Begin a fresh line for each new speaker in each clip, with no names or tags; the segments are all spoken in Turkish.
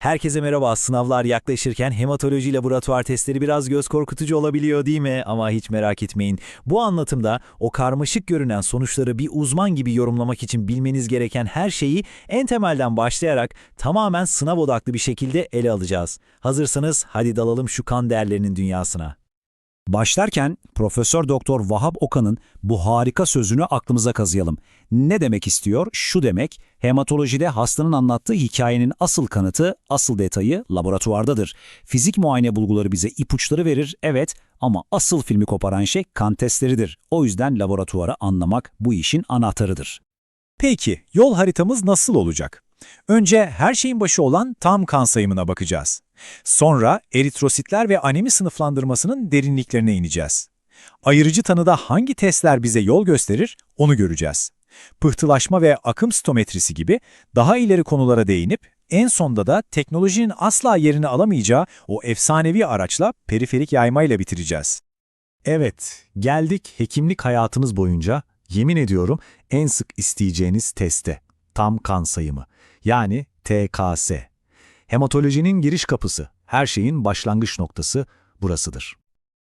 Herkese merhaba. Sınavlar yaklaşırken hematoloji laboratuvar testleri biraz göz korkutucu olabiliyor değil mi? Ama hiç merak etmeyin. Bu anlatımda o karmaşık görünen sonuçları bir uzman gibi yorumlamak için bilmeniz gereken her şeyi en temelden başlayarak tamamen sınav odaklı bir şekilde ele alacağız. Hazırsanız hadi dalalım şu kan değerlerinin dünyasına.
Başlarken Profesör Doktor Vahap Okan'ın bu harika sözünü aklımıza kazıyalım. Ne demek istiyor? Şu demek, hematolojide hastanın anlattığı hikayenin asıl kanıtı, asıl detayı laboratuvardadır. Fizik muayene bulguları bize ipuçları verir, evet ama asıl filmi koparan şey kan testleridir. O yüzden laboratuvarı anlamak bu işin anahtarıdır.
Peki, yol haritamız nasıl olacak? Önce her şeyin başı olan tam kan sayımına bakacağız. Sonra eritrositler ve anemi sınıflandırmasının derinliklerine ineceğiz. Ayırıcı tanıda hangi testler bize yol gösterir onu göreceğiz. Pıhtılaşma ve akım stometrisi gibi daha ileri konulara değinip en sonda da teknolojinin asla yerini alamayacağı o efsanevi araçla periferik yaymayla bitireceğiz.
Evet, geldik hekimlik hayatınız boyunca, yemin ediyorum en sık isteyeceğiniz teste. Tam kan sayımı. Yani TKS. Hematolojinin giriş kapısı, her şeyin başlangıç noktası burasıdır.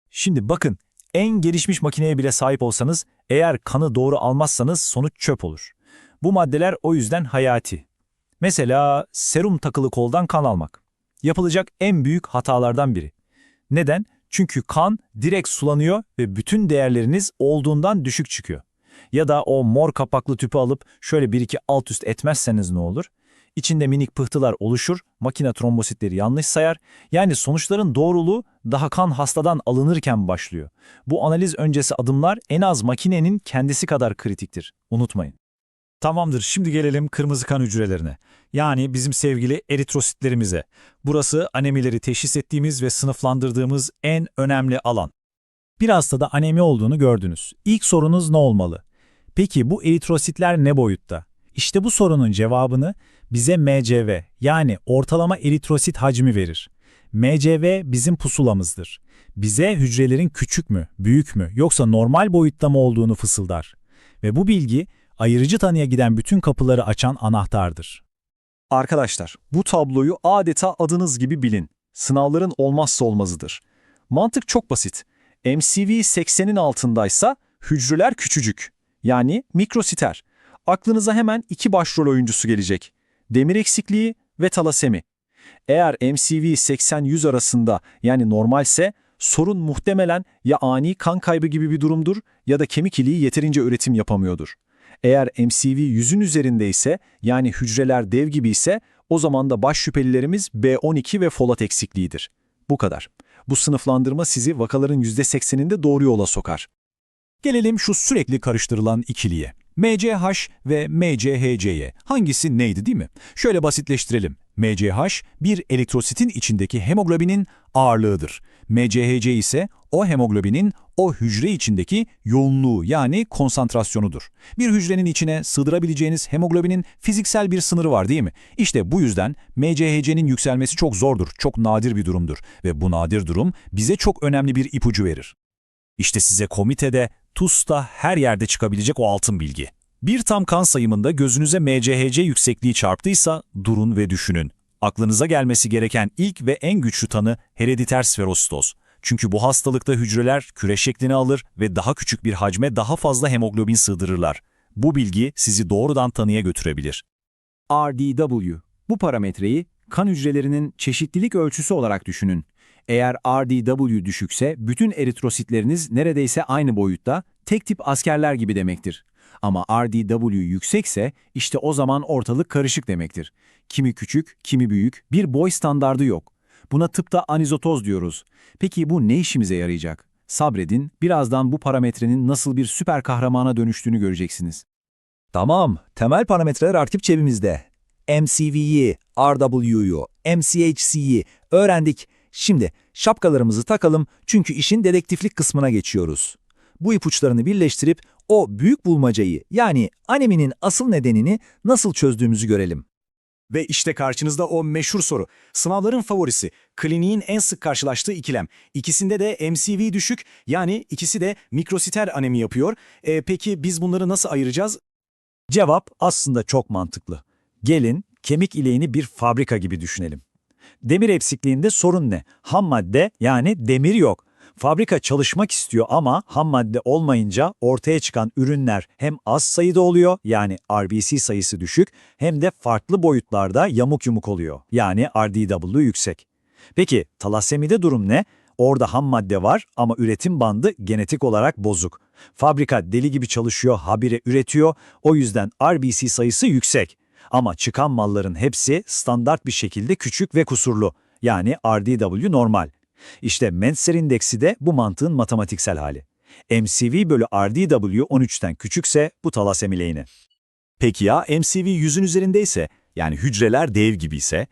Şimdi bakın, en gelişmiş makineye bile sahip olsanız, eğer kanı doğru almazsanız sonuç çöp olur. Bu maddeler o yüzden hayati. Mesela serum takılı koldan kan almak. Yapılacak en büyük hatalardan biri. Neden? Çünkü kan direkt sulanıyor ve bütün değerleriniz olduğundan düşük çıkıyor. Ya da o mor kapaklı tüpü alıp şöyle bir iki alt üst etmezseniz ne olur? İçinde minik pıhtılar oluşur, makine trombositleri yanlış sayar. Yani sonuçların doğruluğu daha kan hastadan alınırken başlıyor. Bu analiz öncesi adımlar en az makinenin kendisi kadar kritiktir. Unutmayın.
Tamamdır, şimdi gelelim kırmızı kan hücrelerine. Yani bizim sevgili eritrositlerimize. Burası anemileri teşhis ettiğimiz ve sınıflandırdığımız en önemli alan. Bir hastada anemi olduğunu gördünüz. İlk sorunuz ne olmalı? Peki bu eritrositler ne boyutta? İşte bu sorunun cevabını bize MCV yani ortalama eritrosit hacmi verir. MCV bizim pusulamızdır. Bize hücrelerin küçük mü, büyük mü yoksa normal boyutta mı olduğunu fısıldar. Ve bu bilgi ayırıcı tanıya giden bütün kapıları açan anahtardır.
Arkadaşlar, bu tabloyu adeta adınız gibi bilin. Sınavların olmazsa olmazıdır. Mantık çok basit. MCV 80'in altındaysa hücreler küçücük. Yani mikrositer. Aklınıza hemen iki başrol oyuncusu gelecek. Demir eksikliği ve talasemi. Eğer MCV 80-100 arasında yani normalse sorun muhtemelen ya ani kan kaybı gibi bir durumdur ya da kemik iliği yeterince üretim yapamıyordur. Eğer MCV 100'ün üzerinde ise yani hücreler dev gibi ise o zaman da baş şüphelilerimiz B12 ve folat eksikliğidir. Bu kadar. Bu sınıflandırma sizi vakaların %80'inde doğru yola sokar.
Gelelim şu sürekli karıştırılan ikiliye. MCH ve MCHC'ye. Hangisi neydi değil mi? Şöyle basitleştirelim. MCH bir elektrositin içindeki hemoglobinin ağırlığıdır. MCHC ise o hemoglobinin o hücre içindeki yoğunluğu yani konsantrasyonudur. Bir hücrenin içine sığdırabileceğiniz hemoglobinin fiziksel bir sınırı var değil mi? İşte bu yüzden MCHC'nin yükselmesi çok zordur, çok nadir bir durumdur ve bu nadir durum bize çok önemli bir ipucu verir. İşte size komitede, TUS'ta her yerde çıkabilecek o altın bilgi. Bir tam kan sayımında gözünüze MCHC yüksekliği çarptıysa durun ve düşünün. Aklınıza gelmesi gereken ilk ve en güçlü tanı herediter sferositoz. Çünkü bu hastalıkta hücreler küre şeklini alır ve daha küçük bir hacme daha fazla hemoglobin sığdırırlar. Bu bilgi sizi doğrudan tanıya götürebilir.
RDW. Bu parametreyi kan hücrelerinin çeşitlilik ölçüsü olarak düşünün. Eğer RDW düşükse bütün eritrositleriniz neredeyse aynı boyutta, tek tip askerler gibi demektir. Ama RDW yüksekse işte o zaman ortalık karışık demektir. Kimi küçük, kimi büyük, bir boy standardı yok. Buna tıpta anizotoz diyoruz. Peki bu ne işimize yarayacak? Sabredin, birazdan bu parametrenin nasıl bir süper kahramana dönüştüğünü göreceksiniz.
Tamam, temel parametreler artık cebimizde. MCV'yi, RW'yu, MCHC'yi öğrendik. Şimdi şapkalarımızı takalım çünkü işin dedektiflik kısmına geçiyoruz. Bu ipuçlarını birleştirip o büyük bulmacayı yani aneminin asıl nedenini nasıl çözdüğümüzü görelim.
Ve işte karşınızda o meşhur soru. Sınavların favorisi, kliniğin en sık karşılaştığı ikilem. İkisinde de MCV düşük, yani ikisi de mikrositer anemi yapıyor. E, peki biz bunları nasıl ayıracağız?
Cevap aslında çok mantıklı. Gelin kemik ileğini bir fabrika gibi düşünelim.
Demir eksikliğinde sorun ne? Ham madde yani demir yok. Fabrika çalışmak istiyor ama ham madde olmayınca ortaya çıkan ürünler hem az sayıda oluyor yani RBC sayısı düşük hem de farklı boyutlarda yamuk yumuk oluyor yani RDW yüksek. Peki talassemide durum ne? Orada ham madde var ama üretim bandı genetik olarak bozuk. Fabrika deli gibi çalışıyor, habire üretiyor. O yüzden RBC sayısı yüksek. Ama çıkan malların hepsi standart bir şekilde küçük ve kusurlu. Yani RDW normal. İşte Mentzer indeksi de bu mantığın matematiksel hali. MCV bölü RDW 13'ten küçükse bu talasemi lehine.
Peki ya MCV 100'ün üzerindeyse, yani hücreler dev gibiyse,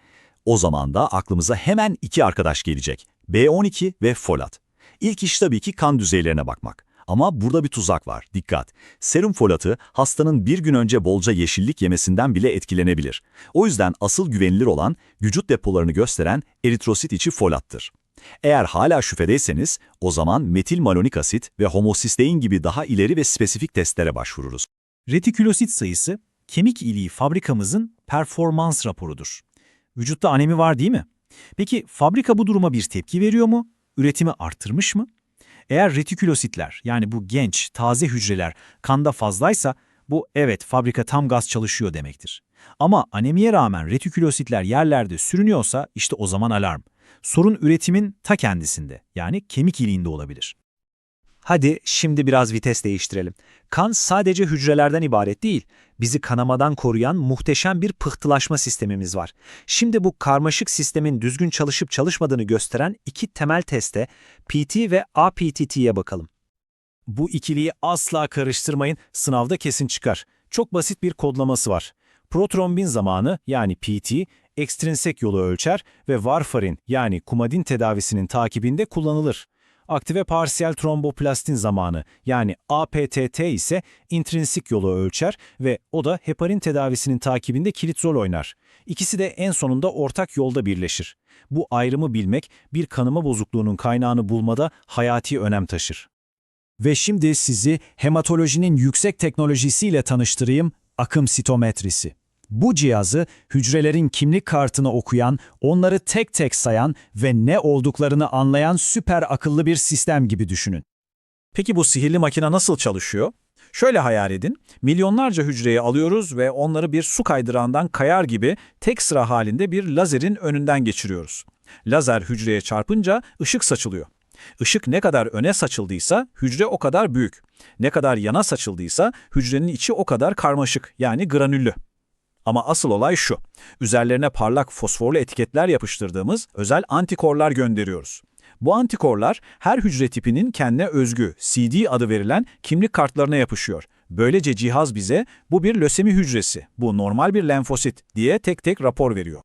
o zaman da aklımıza hemen iki arkadaş gelecek. B12 ve folat. İlk iş tabii ki kan düzeylerine bakmak. Ama burada bir tuzak var, dikkat. Serum folatı hastanın bir gün önce bolca yeşillik yemesinden bile etkilenebilir. O yüzden asıl güvenilir olan vücut depolarını gösteren eritrosit içi folattır. Eğer hala şüphedeyseniz o zaman metil malonik asit ve homosistein gibi daha ileri ve spesifik testlere başvururuz.
Retikülosit sayısı, kemik iliği fabrikamızın performans raporudur. Vücutta anemi var değil mi? Peki fabrika bu duruma bir tepki veriyor mu? Üretimi arttırmış mı? Eğer retikülositler yani bu genç, taze hücreler kanda fazlaysa bu evet fabrika tam gaz çalışıyor demektir. Ama anemiye rağmen retikülositler yerlerde sürünüyorsa işte o zaman alarm. Sorun üretimin ta kendisinde yani kemik iliğinde olabilir. Hadi şimdi biraz vites değiştirelim. Kan sadece hücrelerden ibaret değil. Bizi kanamadan koruyan muhteşem bir pıhtılaşma sistemimiz var. Şimdi bu karmaşık sistemin düzgün çalışıp çalışmadığını gösteren iki temel teste PT ve APTT'ye bakalım. Bu ikiliyi asla karıştırmayın, sınavda kesin çıkar. Çok basit bir kodlaması var. Protrombin zamanı yani PT, ekstrinsek yolu ölçer ve varfarin yani kumadin tedavisinin takibinde kullanılır. Aktive parsiyel tromboplastin zamanı yani APTT ise intrinsik yolu ölçer ve o da heparin tedavisinin takibinde kilit rol oynar. İkisi de en sonunda ortak yolda birleşir. Bu ayrımı bilmek bir kanama bozukluğunun kaynağını bulmada hayati önem taşır. Ve şimdi sizi hematolojinin yüksek teknolojisiyle tanıştırayım, akım sitometrisi. Bu cihazı hücrelerin kimlik kartını okuyan, onları tek tek sayan ve ne olduklarını anlayan süper akıllı bir sistem gibi düşünün. Peki bu sihirli makine nasıl çalışıyor? Şöyle hayal edin, milyonlarca hücreyi alıyoruz ve onları bir su kaydırağından kayar gibi tek sıra halinde bir lazerin önünden geçiriyoruz. Lazer hücreye çarpınca ışık saçılıyor. Işık ne kadar öne saçıldıysa hücre o kadar büyük. Ne kadar yana saçıldıysa hücrenin içi o kadar karmaşık yani granüllü. Ama asıl olay şu. Üzerlerine parlak fosforlu etiketler yapıştırdığımız özel antikorlar gönderiyoruz. Bu antikorlar her hücre tipinin kendine özgü CD adı verilen kimlik kartlarına yapışıyor. Böylece cihaz bize bu bir lösemi hücresi, bu normal bir lenfosit diye tek tek rapor veriyor.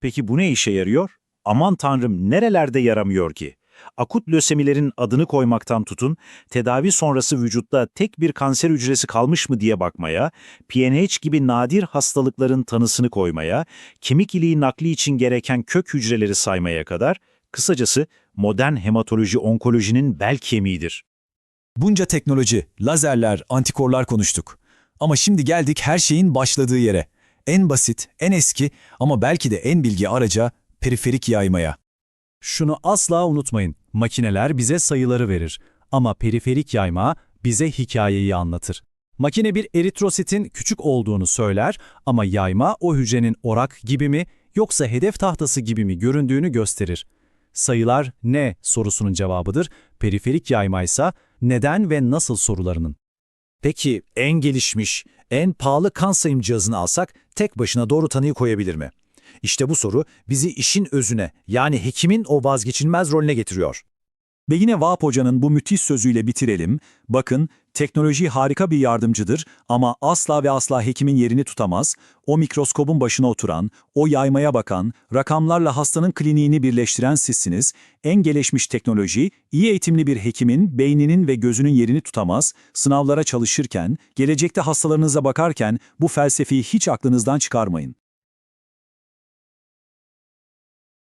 Peki bu ne işe yarıyor? Aman tanrım nerelerde yaramıyor ki? Akut lösemilerin adını koymaktan tutun, tedavi sonrası vücutta tek bir kanser hücresi kalmış mı diye bakmaya, PNH gibi nadir hastalıkların tanısını koymaya, kemik iliği nakli için gereken kök hücreleri saymaya kadar, kısacası modern hematoloji onkolojinin bel kemiğidir.
Bunca teknoloji, lazerler, antikorlar konuştuk. Ama şimdi geldik her şeyin başladığı yere. En basit, en eski ama belki de en bilgi araca, periferik yaymaya.
Şunu asla unutmayın. Makineler bize sayıları verir ama periferik yayma bize hikayeyi anlatır. Makine bir eritrositin küçük olduğunu söyler ama yayma o hücrenin orak gibi mi yoksa hedef tahtası gibi mi göründüğünü gösterir. Sayılar ne sorusunun cevabıdır, periferik yayma ise neden ve nasıl sorularının. Peki en gelişmiş, en pahalı kan sayım cihazını alsak tek başına doğru tanıyı koyabilir mi? İşte bu soru bizi işin özüne yani hekimin o vazgeçilmez rolüne getiriyor.
Ve yine Vahap Hoca'nın bu müthiş sözüyle bitirelim. Bakın, teknoloji harika bir yardımcıdır ama asla ve asla hekimin yerini tutamaz. O mikroskobun başına oturan, o yaymaya bakan, rakamlarla hastanın kliniğini birleştiren sizsiniz. En gelişmiş teknoloji, iyi eğitimli bir hekimin beyninin ve gözünün yerini tutamaz. Sınavlara çalışırken, gelecekte hastalarınıza bakarken bu felsefeyi hiç aklınızdan çıkarmayın.